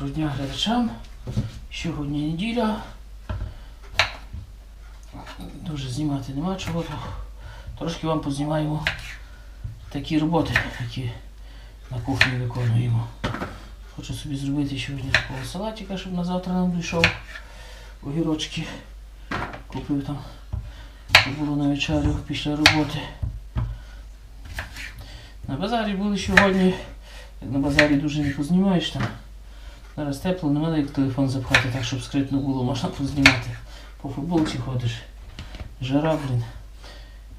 Доброго дня глядачам. Сьогодні неділя. Дуже знімати нема чого. Трошки вам познімаємо такі роботи, які на кухні виконуємо. Хочу собі зробити сьогодні такого салатика, щоб на завтра нам дійшов. Огірочки. Купив там, щоб було на вечерю після роботи. На базарі були сьогодні. На базарі дуже не познімаєш там. Зараз тепло, не мене як телефон запхати, так щоб скритно було, можна познімати. По футболці ходиш. Жара, блін.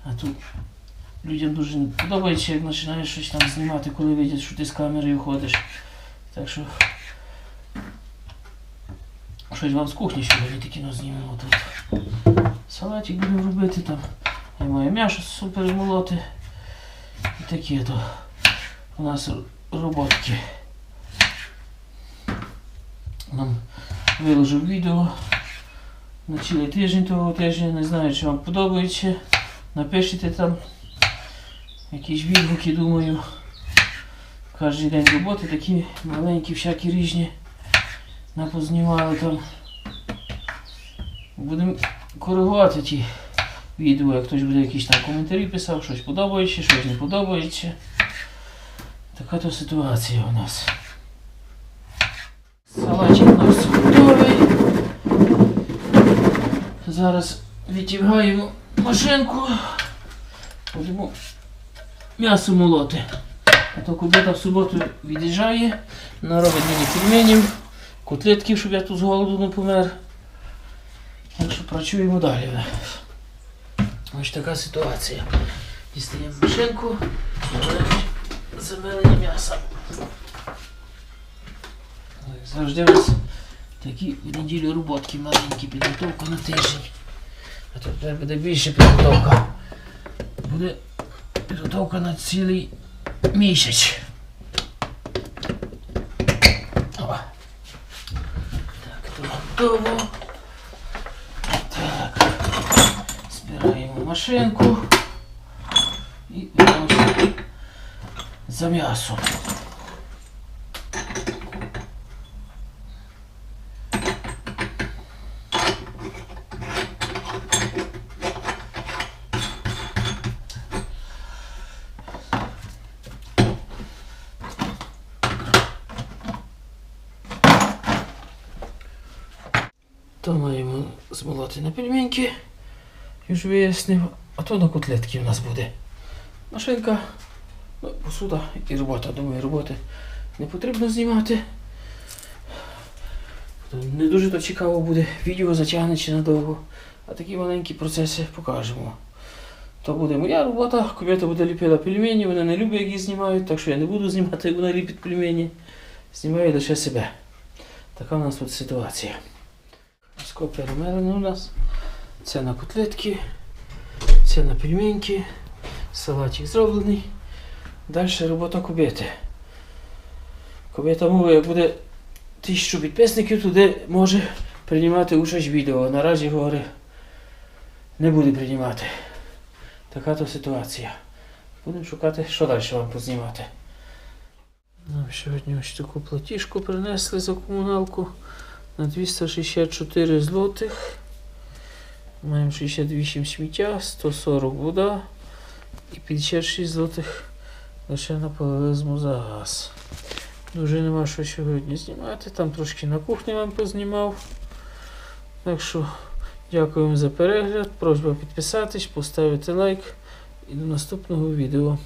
А тут людям дуже не подобається, як починаєш щось там знімати, коли видять, що ти з камерою ходиш. Так що щось вам з кухні сьогодні ну, знімемо тут. Салатик будемо робити там. Я маю м'ясо супер молоти. І такі то у нас роботки. Нам виложив відео на цілий тиждень того тижня. Не знаю, чи вам подобається. Напишіть там якісь відгуки, думаю. Кожен день роботи такі маленькі, всякі різні. Нам познімали там. Будемо коригувати ті відео, як хтось буде якісь там коментарі писав, щось подобається, щось не подобається. Така то ситуація у нас. Салатик у нас готовий. Зараз відтягаємо машинку. Будемо м'ясо молоти. А то кубета в суботу від'їжджає, наробить мені пельменів, котлетків, щоб я тут з голоду не помер. Так що працюємо далі. Ось така ситуація. Дістаємо машинку, беремо замелення м'яса. Завжди у нас такі в неділю роботки маленькі, підготовка на тиждень. А тут тепер буде більше підготовка. Буде підготовка на цілий місяць. О. Так, то готово. Так. Збираємо машинку і за м'ясо. То маємо змолоти на пельменьки, ж вияснив, а то на котлетки у нас буде. Машинка, ну, посуда і робота. Думаю, роботи не потрібно знімати. Не дуже то цікаво буде, відео затягнеться надовго, а такі маленькі процеси покажемо. То буде моя робота, кубета буде ліпила пельмені, вона не любить, як її знімають, так що я не буду знімати, як вона ліпить пельмені. Знімаю лише себе. Така у нас тут ситуація. Ось перемелене у нас. Це на котлетки, це на пельменьки, салатик зроблений. Далі робота кубети. Кубета мовить, як буде тисячу підписників, туди може приймати участь відео. Наразі говорить, не буде приймати. Така то ситуація. Будемо шукати, що далі вам познімати. Нам сьогодні ось таку платіжку принесли за комуналку на 264 злотих. Маємо 68 сміття, 140 вода і 56 злотих лише на паливизму за газ. Дуже нема що сьогодні знімати. Там трошки на кухні вам познімав. Так що дякуємо за перегляд. Просьба підписатись, поставити лайк і до наступного відео.